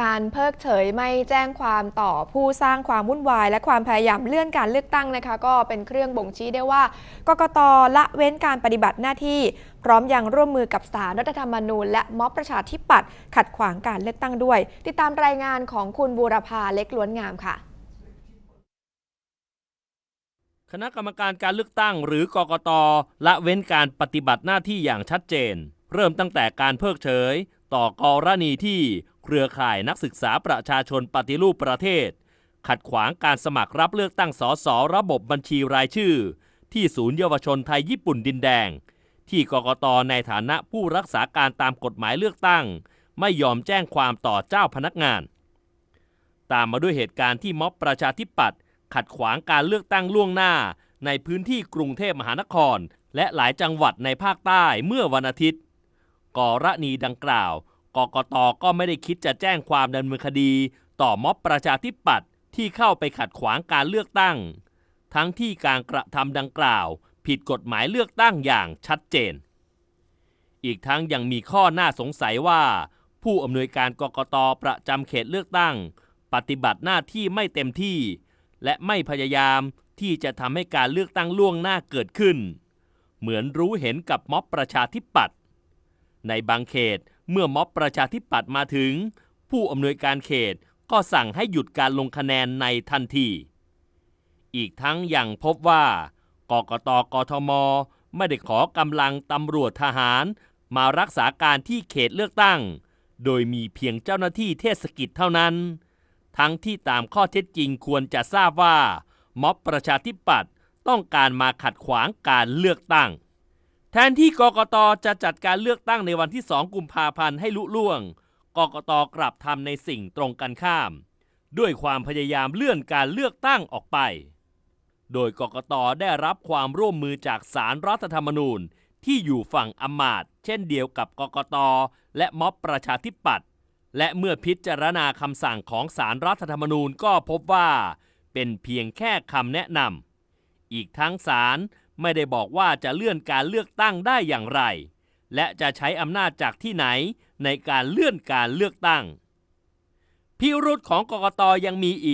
การเพิกเฉยไม่แจ้งความต่อผู้สร้างความวุ่นวาย และความพยายามเลื่อนการเลือกตั้งนะคะ ก็เป็นเครื่องบ่งชี้ได้ว่ากกตละเว้นการปฏิบัติหน้าที่ พร้อมยังร่วมมือกับสารรัฐธรรมนูญ และม็อบประชาธิปัตย์ขัดขวางการเลือกตั้งด้วย ติดตามรายงานของคุณบูรพาเล็กล้วนงามค่ะคณะกรรมการการเลือกตั้งหรือกกตละเว้นการปฏิบัติหน้าที่อย่างชัดเจน เริ่มตั้งแต่การเพิกเฉย ต่อกรณีที่ เครือข่ายนักศึกษาประชาชนปฏิรูปประเทศ ขัดขวางการสมัครรับเลือกตั้งสสระบบบัญชีรายชื่อ ที่ศูนย์เยาวชนไทยญี่ปุ่นดินแดง ที่กกตในฐานะผู้รักษาการตามกฎหมายเลือกตั้ง ไม่ยอมแจ้งความต่อเจ้าพนักงาน ตามมาด้วยเหตุการณ์ที่ม็อบประชาธิปัตย์ขัดขวางการเลือกตั้งล่วงหน้า ในพื้นที่กรุงเทพมหานคร และหลายจังหวัดในภาคใต้เมื่อวันอาทิตย์กรณีดังกล่าว กกตก็ไม่ได้คิดจะแจ้งความดำเนินคดี ต่อม็อบประชาธิปัตย์ที่เข้าไปขัดขวางการเลือกตั้ง ทั้งที่การกระทำดังกล่าว ผิดกฎหมายเลือกตั้งอย่างชัดเจน อีกทั้งยังมีข้อน่าสงสัยว่า ผู้อำนวยการกกตประจำเขตเลือกตั้ง ปฏิบัติหน้าที่ไม่เต็มที่ และไม่พยายามที่จะทำให้การเลือกตั้งล่วงหน้าเกิดขึ้น เหมือนรู้เห็นกับม็อบประชาธิปัตย์ในบางเขต เมื่อม็อบประชาธิปัตย์มาถึง ผู้อำนวยการเขตก็สั่งให้หยุดการลงคะแนนในทันที อีกทั้งยังพบว่ากกตกทม ไม่ได้ขอกำลังตำรวจทหารมารักษาการที่เขตเลือกตั้ง โดยมีเพียงเจ้าหน้าที่เทศกิจเท่านั้น ทั้งที่ตามข้อเท็จจริงควรจะทราบว่า ม็อบประชาธิปัตย์ต้องการมาขัดขวางการเลือกตั้ง แทนที่กกตจะจัดการเลือกตั้งในวันที่ 2 กุมภาพันธ์ให้ลุล่วง กกตกลับทำในสิ่งตรงกันข้าม ด้วยความพยายามเลื่อนการเลือกตั้งออกไป โดยกกตได้รับความร่วมมือจากสารรัฐธรรมนูญที่อยู่ฝั่งอมาตย์เช่นเดียวกับกกตและม็อบประชาธิปัตย์และเมื่อพิจารณาคำสั่งของสารรัฐธรรมนูญก็พบว่า เป็นเพียงแค่คำแนะนำอีกทั้งศาล ไม่ได้บอกว่าจะเลื่อนการเลือกตั้งได้อย่างไร และจะใช้อำนาจจากที่ไหนในการเลื่อนการเลือกตั้ง พิรุธของกกตยังมีอีก